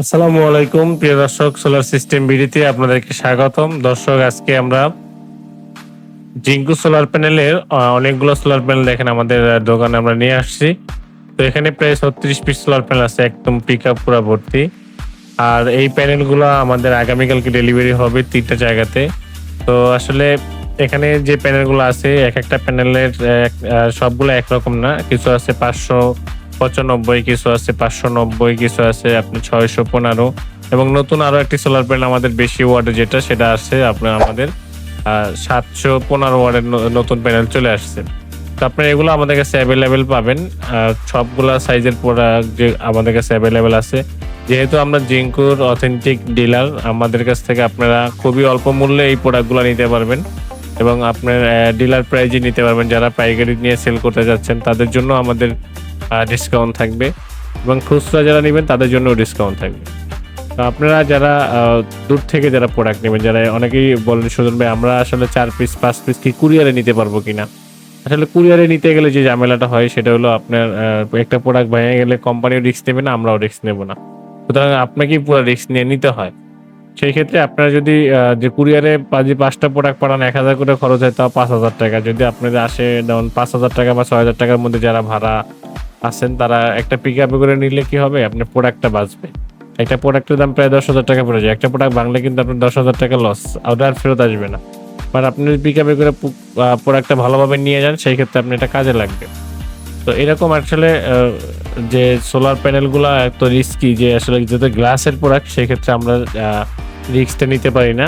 আসসালামু আলাইকুম, প্রিয় দর্শক সোলার সিস্টেম বিডিতে আপনাদেরকে স্বাগতম। দর্শক, আজকে আমরা জিঙ্কু সোলার প্যানেলের অনেকগুলো সোলার প্যানেল দেখেন আমাদের দোকানে আমরা নিয়ে আসছি। তো এখানে প্রায় ছত্রিশ পিস সোলার প্যানেল আছে, একদম পিক আপ পুরো ভর্তি। আর এই প্যানেলগুলো আমাদের আগামীকালকে ডেলিভারি হবে তিনটা জায়গাতে। তো আসলে এখানে যে প্যানেলগুলো আছে, এক একটা প্যানেলের সবগুলো একরকম না, কিছু আছে পাঁচশো পঁচানব্বই কিছু আছে, পাঁচশো নব্বই কিছু আছে, আপনি ছয়শো পনেরো। এবং নতুন আরও একটি সোলার প্যানেল আমাদের বেশি ওয়ার্ডে যেটা, সেটা আছে আপনার আমাদের সাতশো পনেরো ওয়ার্ডের নতুন প্যানেল চলে আসছে। তো আপনার এগুলো আমাদের কাছে অ্যাভেলেবেল পাবেন। সবগুলা সাইজের প্রোডাক্ট যে আমাদের কাছে অ্যাভেলেবেল আছে। যেহেতু আমরা জিঙ্কুর অথেন্টিক ডিলার আমাদের কাছ থেকে আপনারা খুবই অল্প মূল্যে এই প্রোডাক্টগুলো নিতে পারবেন। এবং আপনার ডিলার প্রাইজে নিতে পারবেন। যারা পাইকারি নিয়ে সেল করতে যাচ্ছেন, তাদের জন্য আমাদের ডিসকাউন্ট থাকবে এবং খুচরা যারা নেবেন তাদের জন্য ডিসকাউন্ট থাকবে। তো আপনারা যারা দূর থেকে যারা প্রোডাক্ট নেবেন, যারা অনেকেই বলেন, সুজন ভাই, আমরা আসলে চার পিস পাঁচ পিস কি কুরিয়ারে নিতে পারব কিনা? আসলে কুরিয়ারে নিতে গেলে যে ঝামেলাটা হয়, সেটা হলো আপনার একটা প্রোডাক্ট ভেঙে গেলে কোম্পানিও রিস্ক নেবে না, আমরাও রিস্ক নেব না। সুতরাং আপনাকেই পুরো রিস্ক নিয়ে নিতে হয়। সেই ক্ষেত্রে আপনারা যদি যে কুরিয়ারে যে পাঁচটা প্রোডাক্ট পাঠান, এক হাজার করে খরচ হয়, তাও পাঁচ হাজার টাকা। যদি আপনাদের আসে যেমন পাঁচ হাজার টাকা বা ছয় হাজার টাকার মধ্যে যারা ভাড়া আছেন, তারা একটা পিক আপে করে নিলে কি হবে? আপনার প্রোডাক্টটা বাঁচবে। একটা প্রোডাক্টের দাম প্রায় দশ হাজার টাকা পড়ে যায়। একটা প্রোডাক্ট বাংলা কিন্তু আপনার দশ হাজার টাকা লস আর ফেরত আসবে না। বাট আপনি যদি পিক আপে করে প্রোডাক্টটা ভালোভাবে নিয়ে যান, সেই ক্ষেত্রে আপনি এটা কাজে লাগবে। তো এরকম আসলে যে সোলার প্যানেলগুলো এত রিস্কি যে আসলে যেহেতু গ্লাসের প্রোডাক্ট সেই ক্ষেত্রে আমরা রিস্কটা নিতে পারি না।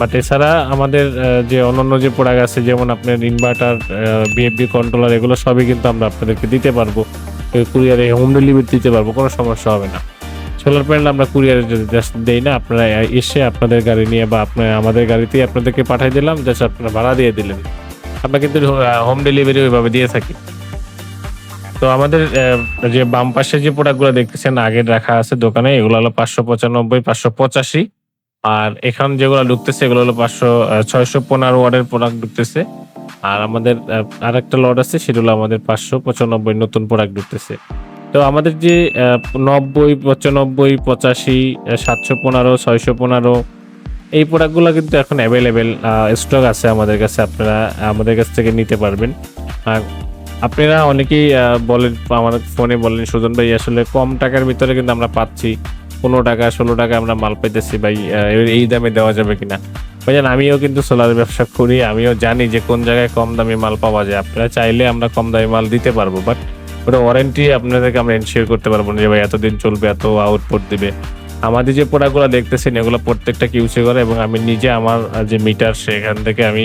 বাট এছাড়া আমাদের যে অন্যান্য যে প্রোডাক্ট আছে, যেমন আপনার ইনভার্টার বিএফবি কন্ট্রোলার এগুলো সবই কিন্তু আমরা আপনাদেরকে দিতে পারব। কুরিয়ারে হোম ডেলিভারি দিতে পারব, কোনো সমস্যা হবে না। সোলার প্যানেল আমরা কুরিয়ারে জাস্ট দেই না, আপনারা এসে আপনাদের গাড়ি নিয়ে বা আপনার আমাদের গাড়িতেই আপনাদেরকে পাঠিয়ে দিলাম জাস্ট আপনারা ভাড়া দিয়ে দিলেন। আমরা কিন্তু হোম ডেলিভারি ওইভাবে দিয়ে থাকি। তো আমাদের যে বাম পাশে যে প্রোডাক্টগুলো দেখতেছেন আগের রাখা আছে দোকানে, এগুলো হলো পাঁচশো পঁচানব্বই, পাঁচশো পঁচাশি। আর এখন যেগুলো ঢুকতেছে, এগুলো হলো পাঁচশো ছয়শো পনেরো ওয়ার্ডের প্রোডাক্ট ঢুকতেছে। আর আমাদের আর একটা লট আছে, সেটা হলো আমাদের পাঁচশো পঁচানব্বই নতুন প্রোডাক্ট ঢুকতেছে তো আমাদের যে নব্বই, পঁচানব্বই, পঁচাশি সাতশো পনেরো, ছয়শো পনেরো, এই প্রোডাক্টগুলো কিন্তু এখন অ্যাভেলেবেল স্টক আছে আমাদের কাছে, আপনারা, আমাদের কাছ থেকে নিতে পারবেন। আপনারা অনেকেই বলেন আমাদের ফোনে বলেন, সুজন ভাই, আসলে কম টাকার ভিতরে কিন্তু আমরা পাচ্ছি, পনেরো টাকা, ষোলো টাকা আমরা মাল পাইতেছি, ভাই এই দামে দেওয়া যাবে কিনা? ভাইজান, আমিও কিন্তু সোলার ব্যবসা করি, আমিও জানি যে কোন জায়গায় কম দামে মাল পাওয়া যায়। আপনারা চাইলে আমরা কম দামে মাল দিতে পারব বাট ওটা ওয়ারেন্টি আপনাদেরকে আমরা এনশিওর করতে পারব না যে ভাই এতদিন চলবে, এত আউটপুট দিবে। আমাদের যে প্রোডাক্টগুলো দেখতেছেন, এগুলো প্রত্যেকটা কিউসি করে এবং আমি নিজে আমার যে মিটার সেখান থেকে আমি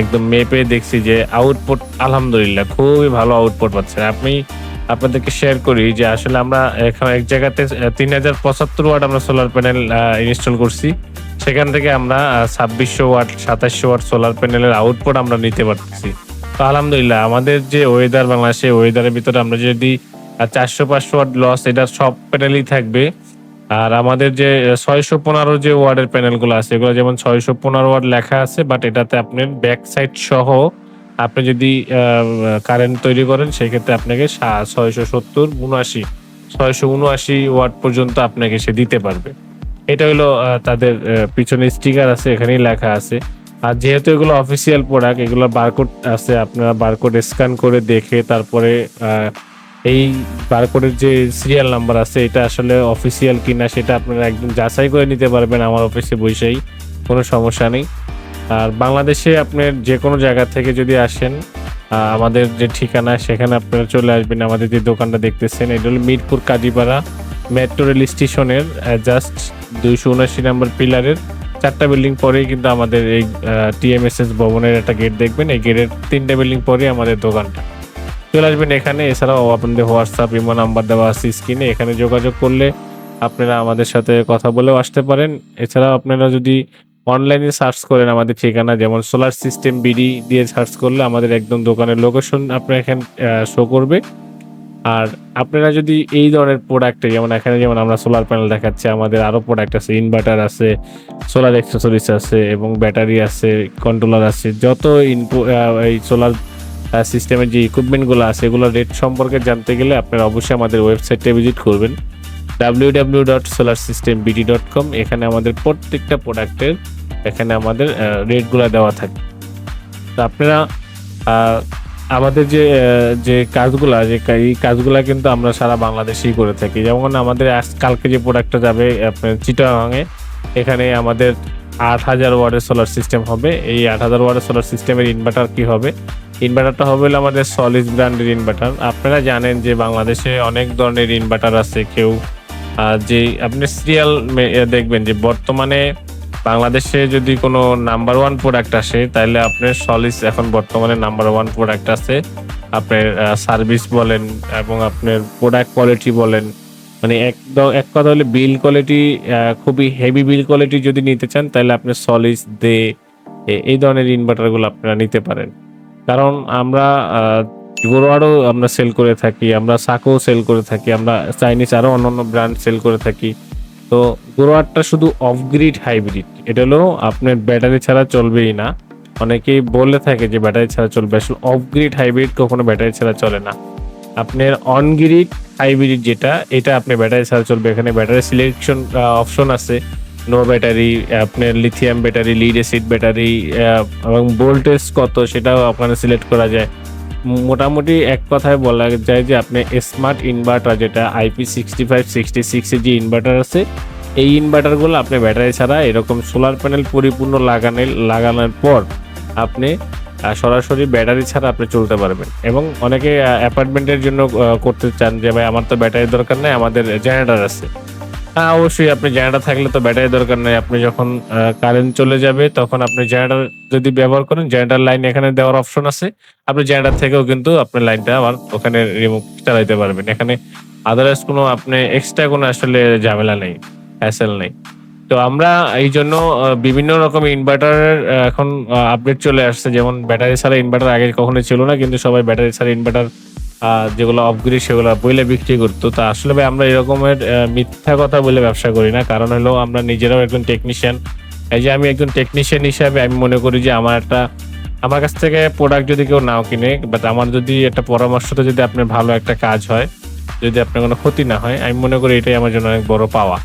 একদম মেপে দেখছি যে আউটপুট আলহামদুলিল্লাহ খুবই ভালো আউটপুট পাচ্ছেন। আপনি আপনাদেরকে শেয়ার করি যে আসলে আমরা এখন এক জায়গাতে তিন হাজার পঁচাত্তর ওয়াট আমরা সোলার প্যানেল ইনস্টল করছি। সেখান থেকে আমরা ছাব্বিশশো ওয়াট, সাতাশশো ওয়াট সোলার প্যানেলের আউটপুট আমরা নিতে পারতেছি। তো আলহামদুলিল্লাহ, আমাদের যে ওয়েদার বাংলাদেশে ওয়েদারের ভিতরে আমরা যদি চারশো পাঁচশো ওয়াট লস এটা সব প্যানেলই থাকবে। আর আমাদের যে ছয়শো পনেরো যে ওয়ার্ডের প্যানেলগুলো আছে, এগুলো যেমন ছয়শো পনেরো ওয়ার্ড লেখা আছে বাট এটাতে আপনার ব্যাক সাইড সহ আপনি যদি কারেন্ট তৈরি করেন, সেক্ষেত্রে আপনাকে ছয়শো সত্তর উনআশি, ছয়শো উনআশি ওয়াট পর্যন্ত আপনাকে সে দিতে পারবে। এটা হলো তাদের পিছনে স্টিকার আছে, এখানেই লেখা আছে। আর যেহেতু এগুলো অফিসিয়াল প্রোডাক্ট এগুলো বারকোড আছে, আপনারা বারকোড স্ক্যান করে দেখে তারপরে এই বারকোডের যে সিরিয়াল নাম্বার আছে, এটা আসলে অফিসিয়াল কিনা, সেটা আপনারা একদম যাচাই করে নিতে পারবেন আমার অফিসে বসেই। কোনো সমস্যা নেই। আর বাংলাদেশে আপনার যে কোনো জায়গা থেকে যদি আসেন আমাদের যে ঠিকানা, সেখানে আপনারা চলে আসবেন। আমাদের যে দোকানটা দেখতেছেন, এটা হলো মিরপুর কাজীপাড়া মেট্রো রেল স্টেশনের জাস্ট দুইশো উনআশি নম্বর পিলারের চারটা বিল্ডিং পরেই কিন্তু আমাদের এই টিএমএসএস ভবনের একটা গেট দেখবেন। এই গেটের তিনটা বিল্ডিং পরেই আমাদের দোকানটা। চলে আসবেন এখানে, এছাড়াও আপনাদের হোয়াটসঅ্যাপ, ইমো নাম্বার দেওয়া আছে স্ক্রিনে। এখানে যোগাযোগ করলে আপনারা আমাদের সাথে কথা বলেও আসতে পারেন। এছাড়াও আপনারা যদি অনলাইনে সার্চ করেন আমাদের ঠিকানা, যেমন সোলার সিস্টেম বিডি দিয়ে সার্চ করলে আমাদের একদম দোকানের লোকেশন আপনার এখানে শো করবে। আর আপনারা যদি এই ধরনের প্রোডাক্টে যেমন এখানে যেমন আমরা সোলার প্যানেল দেখাচ্ছি, আমাদের আরও প্রোডাক্ট আছে ইনভার্টার আছে সোলার অ্যাক্সেসরিজ আছে এবং ব্যাটারি আছে কন্ট্রোলার আছে, যত ইনপু এই সোলার সিস্টেমের যে ইকুইপমেন্টগুলো আছে, এগুলোর রেট সম্পর্কে জানতে গেলে আপনারা অবশ্যই আমাদের ওয়েবসাইটে ভিজিট করবেন। W dot system dot com এখানে আমাদের প্রত্যেকটা প্রোডাক্টের, এখানে আমাদের রেটগুলো দেওয়া থাকে। তো আপনারা আমাদের যে যে কাজগুলা, যে এই কাজগুলো কিন্তু আমরা সারা বাংলাদেশেই করে থাকি। যেমন আমাদের আজ, কালকে যে প্রোডাক্টটা যাবে, আপনার চিটাগাঙে, এখানে আমাদের আট হাজার ওয়ার্ডের সোলার সিস্টেম হবে। এই আট হাজার ওয়ার্ডের সোলার সিস্টেমের ইনভার্টার কি হবে? ইনভার্টারটা হবে আমাদের সলিড ব্র্যান্ডের ইনভার্টার আপনারা জানেন যে বাংলাদেশে অনেক ধরনের ইনভার্টার আছে। কেউ যে আপনি সিরিয়াল দেখবেন যে বর্তমানে বাংলাদেশে যদি কোনো নাম্বার ওয়ান প্রোডাক্ট আসে তাহলে আপনার সলিস এখন বর্তমানে নাম্বার ওয়ান প্রোডাক্ট আছে। আপনার সার্ভিস বলেন এবং আপনার প্রোডাক্ট কোয়ালিটি বলেন। মানে একদম এক কথা হলে বিল কোয়ালিটি খুবই হেভি বিল কোয়ালিটি যদি নিতে চান তাহলে আপনি সলিস দে এই ধরনের ইনভার্টারগুলো আপনারা নিতে পারেন। কারণ আমরা গোরোয়ারও আমরা সেল করে থাকি, আমরা সাকো সেল করে থাকি, আমরা চাইনিজ আরও অন্যান্য ব্র্যান্ড সেল করে থাকি। তো গোরোয়ারটা শুধু অফ গ্রিড হাইব্রিড এটা হলো আপনার ব্যাটারি ছাড়া চলবেই না। অনেকেই বলে থাকে যে ব্যাটারি ছাড়া চলবে, আসলে অফ গ্রিড হাইব্রিড কখনো ব্যাটারি ছাড়া চলে না। আপনার অন গ্রিড হাইব্রিড যেটা, এটা আপনি ব্যাটারি ছাড়া চলবে। এখানে ব্যাটারি সিলেকশন অপশন আছে। নো ব্যাটারি আপনার lithium battery lead acid battery এবং ভোল্টেজ কত, সেটাও আপনার সিলেক্ট করা যায়। মোটামুটি এক কথায় বলা যায় যে আপনি স্মার্ট ইনভার্টার যেটা আইপি সিক্সটি ফাইভ সিক্সটি সিক্সের যে ইনভার্টার আছে, এই ইনভার্টারগুলো আপনি ব্যাটারি ছাড়া এরকম সোলার প্যানেল পরিপূর্ণ লাগানোর লাগানোর পর আপনি সরাসরি ব্যাটারি ছাড়া আপনি চলতে পারবেন। এবং অনেকে অ্যাপার্টমেন্টের জন্য করতে চান যে, ভাই, আমার তো ব্যাটারির দরকার নেই, আমাদের জেনারেটর আছে। হ্যাঁ অবশ্যই আপনি জেনারেটর থাকলে তো ব্যাটারি দরকার নেই। আপনি যখন কারেন্ট চলে যাবে, তখন আপনি জেনারেটর যদি ব্যবহার করেন জেনারেটর লাইন এখানে দেওয়ার অপশন আছে। আপনি জেনারেটর থেকেও কিন্তু আপনি লাইনটা আবার ওখানে রিমুভ চালাইতে পারবেন। এখানে আদারওয়াইজ কোনো আপনি এক্সট্রা কোনো আসলে ঝামেলা নেই হ্যাসেল নেই। তো আমরা এই জন্য বিভিন্ন রকম ইনভার্টারের এখন আপডেট চলে আসছে। যেমন ব্যাটারি ছাড়া ইনভার্টার আগে কখনো ছিল না, কিন্তু সবাই ব্যাটারি ছাড়া ইনভার্টার যেগুলো অফগ্রিড সেগুলো বইলে বিক্রি করতো। তা আসলে ভাই, আমরা এরকমের মিথ্যা কথা বলে ব্যবসা করি না। কারণ হলো, আমরা নিজেরাও একজন টেকনিশিয়ান এই যে আমি একজন টেকনিশিয়ান হিসাবে আমি মনে করি যে, আমার একটা, আমার কাছ থেকে প্রোডাক্ট যদি কেউ নাও কিনে বাট আমার যদি একটা পরামর্শতে যদি আপনার ভালো একটা কাজ হয়, যদি আপনার কোনো ক্ষতি না হয়, আমি মনে করি এটাই আমার জন্য অনেক বড় পাওয়া।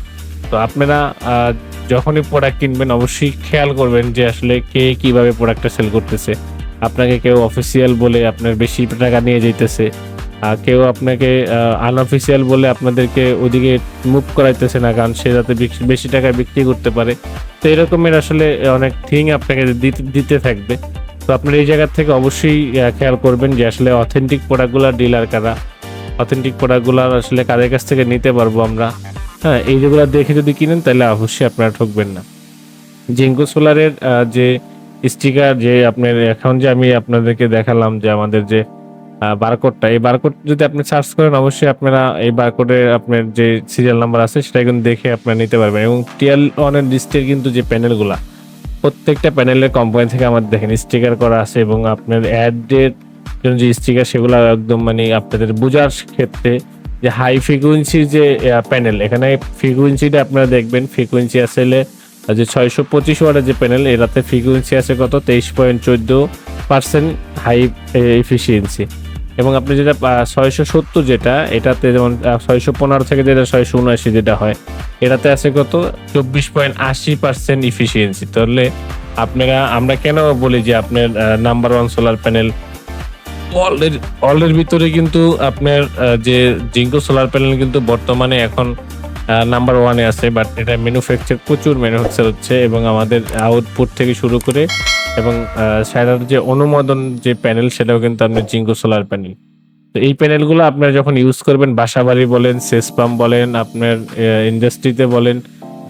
তো আপনারা যখনই প্রোডাক্ট কিনবেন, অবশ্যই খেয়াল করবেন যে, আসলে কে কীভাবে প্রোডাক্টটা সেল করতেছে। আপনাকে কেউ অফিসিয়াল বলে আপনার বেশি টাকা নিয়ে যেতেছে কেউ আপনাকে আনঅফিসিয়াল বলে আপনাদেরকে ওদিকে মুভ করাইতেছে না, কারণ সে যাতে বেশি- টাকায় বিক্রি করতে পারে। তো এরকমের আসলে অনেক থিং আপনাকে দিতে থাকবে। তো আপনার এই জায়গা থেকে অবশ্যই খেয়াল করবেন যে আসলে অথেন্টিক প্রোডাক্টগুলোর ডিলার কারা। অথেন্টিক প্রোডাক্টগুলো আসলে কাদের কাছ থেকে নিতে পারব আমরা। হ্যাঁ এই যেগুলো দেখে যদি কিনেন, তাহলে অবশ্যই আপনারা ঠকবেন না। জিঙ্কো সোলারের যে স্টিকার যে আপনার এখন যে আমি আপনাদেরকে দেখালাম, যে আমাদের যে বারকোডটা এই বারকোড যদি আপনি সার্চ করেন, অবশ্যই আপনারা এই বারকোডে আপনার যে সিরিয়াল নাম্বার আছে, সেটা কিন্তু দেখে আপনারা নিতে পারবেন। এবং টিএল অনের লিস্টের কিন্তু যে প্যানেলগুলা প্রত্যেকটা প্যানেলের কোম্পানি থেকে আমাদের দেখেন স্টিকার করা আছে এবং আপনার অ্যাডের জন্য যে স্টিকার সেগুলো একদম মানে আপনাদের বোঝার ক্ষেত্রে যে হাই ফ্রিকুয়েন্সির যে প্যানেল এখানে ফ্রিকুয়েন্সিটা আপনারা দেখবেন। ফ্রিকুয়েন্সি আসলে যে ছয়শো পঁচিশ ওয়াটের যে প্যানেল এটাতে ফ্রিকুয়েন্সি আছে কত? তেইশ পয়েন্ট চোদ্দ পার্সেন্ট হাই এফিসিয়েন্সি এবং আপনি যেটা ছয়শো সত্তর যেটা, এটাতে যেমন ছয়শো পনেরো থেকে যেটা ছয়শো উনআশি যেটা হয়, এটাতে আছে কত? চব্বিশ পয়েন্ট আশি পার্সেন্ট ইফিসিয়েন্সি তাহলে আপনারা, আমরা কেন বলি যে আপনার নাম্বার ওয়ান সোলার প্যানেল অলের অলরের ভিতরে কিন্তু আপনার যে জিঙ্কো সোলার প্যানেল কিন্তু বর্তমানে এখন নাম্বার ওয়ানে আছে বাট এটা ম্যানুফ্যাকচার প্রচুর ম্যানুফ্যাকচার হচ্ছে এবং আমাদের আউটপুট থেকে শুরু করে এবং সেটার যে অনুমোদন যে প্যানেল, সেটাও কিন্তু আপনার জিঙ্কো সোলার প্যানেল তো এই প্যানেলগুলো আপনারা যখন ইউজ করবেন বাসা বাড়ি বলেন, সেচ পাম্প বলেন, আপনার ইন্ডাস্ট্রিতে বলেন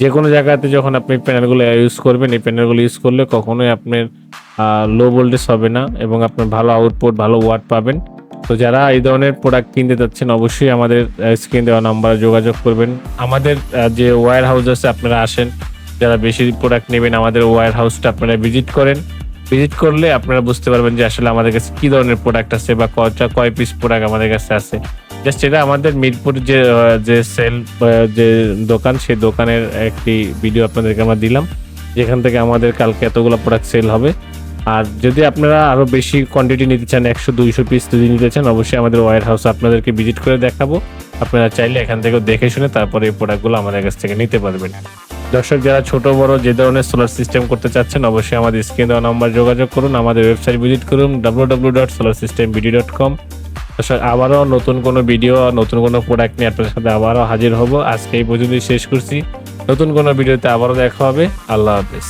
যে কোনো জায়গাতে যখন আপনি প্যানেলগুলো ইউজ করবেন, এই প্যানেলগুলো ইউজ করলে কখনোই আপনার লো ভোল্টেজ হবে না এবং আপনার ভালো আউটপুট ভালো ওয়াট পাবেন। তো যারা এই ধরনের প্রোডাক্ট কিনতে চাচ্ছেন, অবশ্যই আমাদের স্ক্রিন দেওয়া নাম্বারে যোগাযোগ করবেন। আমাদের যে ওয়্যার হাউস আছে, আপনারা আসেন। যারা বেশি প্রোডাক্ট নেবেন, আমাদের ওয়্যার হাউসটা আপনারা ভিজিট করেন। ভিজিট করলে আপনারা বুঝতে পারবেন যে আসলে আমাদের কাছে কি ধরনের প্রোডাক্ট আছে বা কয়টা কয় পিস প্রোডাক্ট আমাদের কাছে আছে। জাস্ট এটা আমাদের মিরপুর যে যে সেল যে দোকান, সেই দোকানের একটি ভিডিও আপনাদেরকে আমরা দিলাম, যেখান থেকে আমাদের কালকে এতগুলো প্রোডাক্ট সেল হবে। আর যদি আপনারা আরও বেশি কোয়ান্টিটি নিতে চান, একশো, দুইশো পিস যদি নিতে চান, অবশ্যই আমাদের ওয়ার হাউস আপনাদেরকে ভিজিট করে দেখাবো। আপনারা চাইলে এখান থেকে দেখে শুনে তারপরে এই প্রোডাক্টগুলো আমাদের কাছ থেকে নিতে পারবেন। দর্শক, যারা ছোট, বড় যে ধরনের সোলার সিস্টেম করতে চাচ্ছেন, অবশ্যই আমাদের স্ক্রিন দেওয়া নাম্বার যোগাযোগ করুন, আমাদের ওয়েবসাইট ভিজিট করুন W W dot solar system BD dot com দর্শক, আবারও নতুন কোনো ভিডিও নতুন কোনো প্রোডাক্ট নিয়ে আপনাদের সাথে আবারও হাজির হব। আজকে এই পর্যন্তই শেষ করছি। নতুন কোনো ভিডিওতে আবারও দেখা হবে। আল্লাহ হাফিজ।